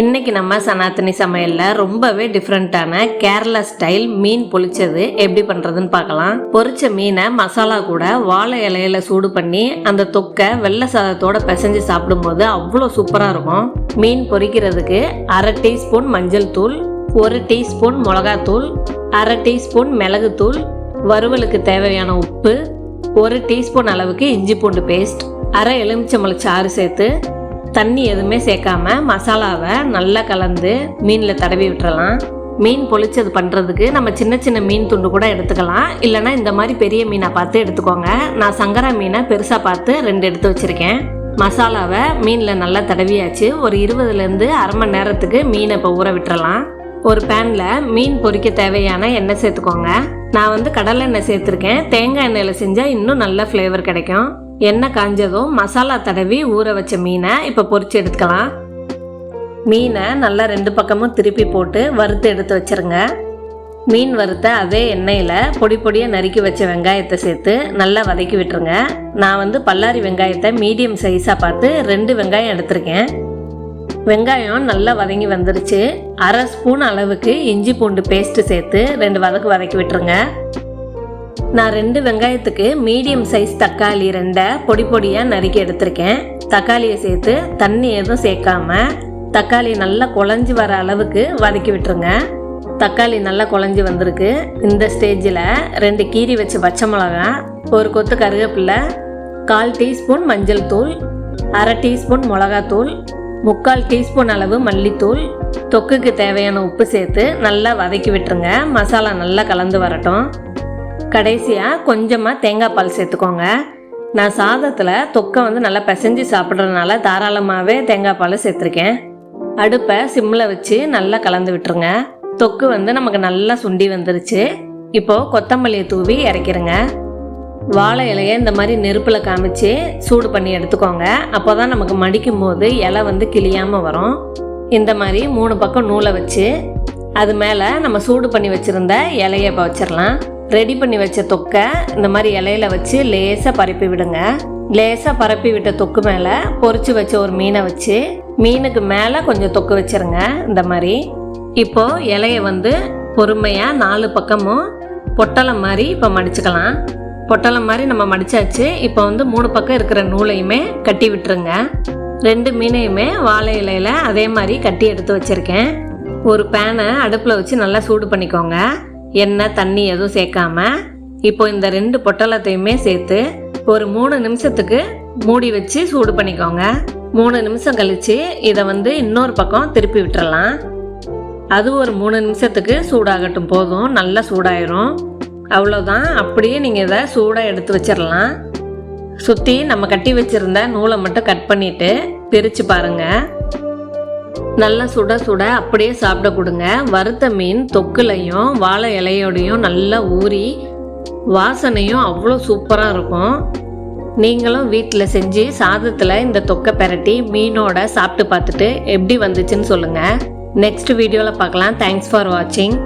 இன்னைக்கு நம்ம சனாத்தனி சமையல்ல ரொம்பவே டிஃப்ரெண்ட்டான கேரளா ஸ்டைல் மீன் பொரிச்சது எப்படி பண்றதுன்னு பார்க்கலாம். பொரிச்ச மீனை மசாலா கூட வாழை இலையில சூடு பண்ணி அந்த தொக்கை வெள்ளை சாதத்தோட பிசைஞ்சு சாப்பிடும்போது அவ்வளோ சூப்பரா இருக்கும். மீன் பொரிக்கிறதுக்கு அரை டீஸ்பூன் மஞ்சள் தூள் ஒரு டீஸ்பூன் மிளகாத்தூள் அரை டீஸ்பூன் மிளகுத்தூள் வறுவலுக்கு தேவையான உப்பு ஒரு டீஸ்பூன் அளவுக்கு இஞ்சி பூண்டு பேஸ்ட் அரை எலுமிச்சம்பழ சாறு சேர்த்து தண்ணி எதுவுமே சேர்க்காம மசாலாவை நல்லா கலந்து மீனில் தடவி விட்டுறலாம். மீன் பொழிச்சது பண்ணுறதுக்கு நம்ம சின்ன சின்ன மீன் துண்டு கூட எடுத்துக்கலாம். இல்லைனா இந்த மாதிரி பெரிய மீனை பார்த்து எடுத்துக்கோங்க. நான் சங்கரா மீனை பெருசாக பார்த்து ரெண்டு எடுத்து வச்சுருக்கேன். மசாலாவை மீனில் நல்லா தடவியாச்சு. ஒரு இருபதுலேருந்து அரை மணி நேரத்துக்கு மீனை இப்போ ஊற விட்டுறலாம். ஒரு பேனில் மீன் பொரிக்க தேவையான எண்ணெய் சேர்த்துக்கோங்க. நான் வந்து கடலை எண்ணெய் சேர்த்துருக்கேன். தேங்காய் எண்ணெயில் செஞ்சால் இன்னும் நல்ல ஃப்ளேவர் கிடைக்கும். எண்ணெய் காஞ்சதும் மசாலா தடவி ஊற வச்ச மீனை இப்போ பொறிச்சு எடுத்துக்கலாம். மீனை நல்லா ரெண்டு பக்கமும் திருப்பி போட்டு வறுத்து எடுத்து வச்சிருங்க. மீன் வறுத்த அதே எண்ணெயில் பொடி பொடியாக நறுக்கி வச்ச வெங்காயத்தை சேர்த்து நல்லா வதக்கி விட்டுருங்க. நான் வந்து பல்லாரி வெங்காயத்தை மீடியம் சைஸாக பார்த்து ரெண்டு வெங்காயம் எடுத்திருக்கேன். வெங்காயம் நல்லா வதங்கி வந்துருச்சு. அரை ஸ்பூன் அளவுக்கு இஞ்சி பூண்டு பேஸ்ட்டு சேர்த்து ரெண்டு வதக்கு வதக்கி விட்டுருங்க. நான் ரெண்டு வெங்காயத்துக்கு மீடியம் சைஸ் தக்காளி ரெண்டை பொடி பொடியாக நறுக்கி எடுத்திருக்கேன். தக்காளியை சேர்த்து தண்ணி எதுவும் சேர்க்காம தக்காளி நல்லா குழஞ்சி வர அளவுக்கு வதக்கி விட்டுருங்க. தக்காளி நல்லா குழஞ்சி வந்திருக்கு. இந்த ஸ்டேஜில் ரெண்டு கீரி வச்ச பச்சை மிளகா ஒரு கொத்து கருவேப்பிலை கால் டீஸ்பூன் மஞ்சள் தூள் அரை டீஸ்பூன் மிளகாத்தூள் முக்கால் டீஸ்பூன் அளவு மல்லித்தூள் தொக்குக்கு தேவையான உப்பு சேர்த்து நல்லா வதக்கி விட்டுருங்க. மசாலா நல்லா கலந்து வரட்டும். கடைசியாக கொஞ்சமாக தேங்காய் பால் சேர்த்துக்கோங்க. நான் சாதத்தில் தொக்கை வந்து நல்லா பிசைஞ்சு சாப்பிட்றதுனால தாராளமாகவே தேங்காய் பால் சேர்த்துருக்கேன். அடுப்பை சிம்மில் வச்சு நல்லா கலந்து விட்டுருங்க. தொக்கு வந்து நமக்கு நல்லா சுண்டி வந்துருச்சு. இப்போது கொத்தமல்லியை தூவி இறக்கிருங்க. வாழை இலையை இந்த மாதிரி நெருப்பில் காமிச்சு சூடு பண்ணி எடுத்துக்கோங்க. அப்போ தான் நமக்கு மடிக்கும் போது இலை வந்து கிளியாமல் வரும். இந்த மாதிரி மூணு பக்கம் நூலை வச்சு அது மேலே நம்ம சூடு பண்ணி வச்சுருந்த இலையை இப்போ வச்சிடலாம். ரெடி பண்ணி வச்ச தொக்கை இந்த மாதிரி இலையில வச்சு லேசாக பரப்பி விடுங்க. லேசாக பரப்பி விட்ட தொக்கு மேலே பொறிச்சு வச்ச ஒரு மீனை வச்சு மீனுக்கு மேலே கொஞ்சம் தொக்கு வச்சிருங்க. இந்த மாதிரி இப்போ இலைய வந்து பொறுமையாக நாலு பக்கமும் பொட்டலம் மாதிரி இப்போ மடிச்சுக்கலாம். பொட்டலம் மாதிரி நம்ம மடிச்சாச்சு. இப்போ வந்து மூணு பக்கம் இருக்கிற நூலையுமே கட்டி விட்டுருங்க. ரெண்டு மீனையுமே வாழை இலையில அதே மாதிரி கட்டி எடுத்து வச்சுருக்கேன். ஒரு பேனை அடுப்பில் வச்சு நல்லா சூடு பண்ணிக்கோங்க. எண்ணெய் தண்ணி எதுவும் சேர்க்காம இப்போ இந்த ரெண்டு பொட்டலத்தையுமே சேர்த்து ஒரு மூணு நிமிஷத்துக்கு மூடி வச்சு சூடு பண்ணிக்கோங்க. மூணு நிமிஷம் கழித்து இதை வந்து இன்னொரு பக்கம் திருப்பி விட்டுறலாம். அது ஒரு மூணு நிமிஷத்துக்கு சூடாகட்டும் போதும். நல்லா சூடாயிரும். அவ்வளோதான் அப்படியே நீங்கள் இதை சூடாக எடுத்து வச்சிடலாம் சுற்றி நம்ம கட்டி வச்சுருந்த நூலை மட்டும் கட் பண்ணிவிட்டு பிரித்து பாருங்கள் நல்லா சுட சுட அப்படியே சாப்பிட கொடுங்க. வறுத்த மீன் தொக்குலையும் வாழை இலையோடையும் நல்லா ஊறி வாசனையும் அவ்வளோ சூப்பராக இருக்கும். நீங்களும் வீட்டில் செஞ்சு சாதத்தில் இந்த தொக்கை பெரட்டி மீனோட சாப்பிட்டு பார்த்துட்டு எப்படி வந்துச்சுன்னு சொல்லுங்கள் நெக்ஸ்ட் வீடியோவில் பார்க்கலாம். தேங்க்ஸ் ஃபார் வாட்சிங்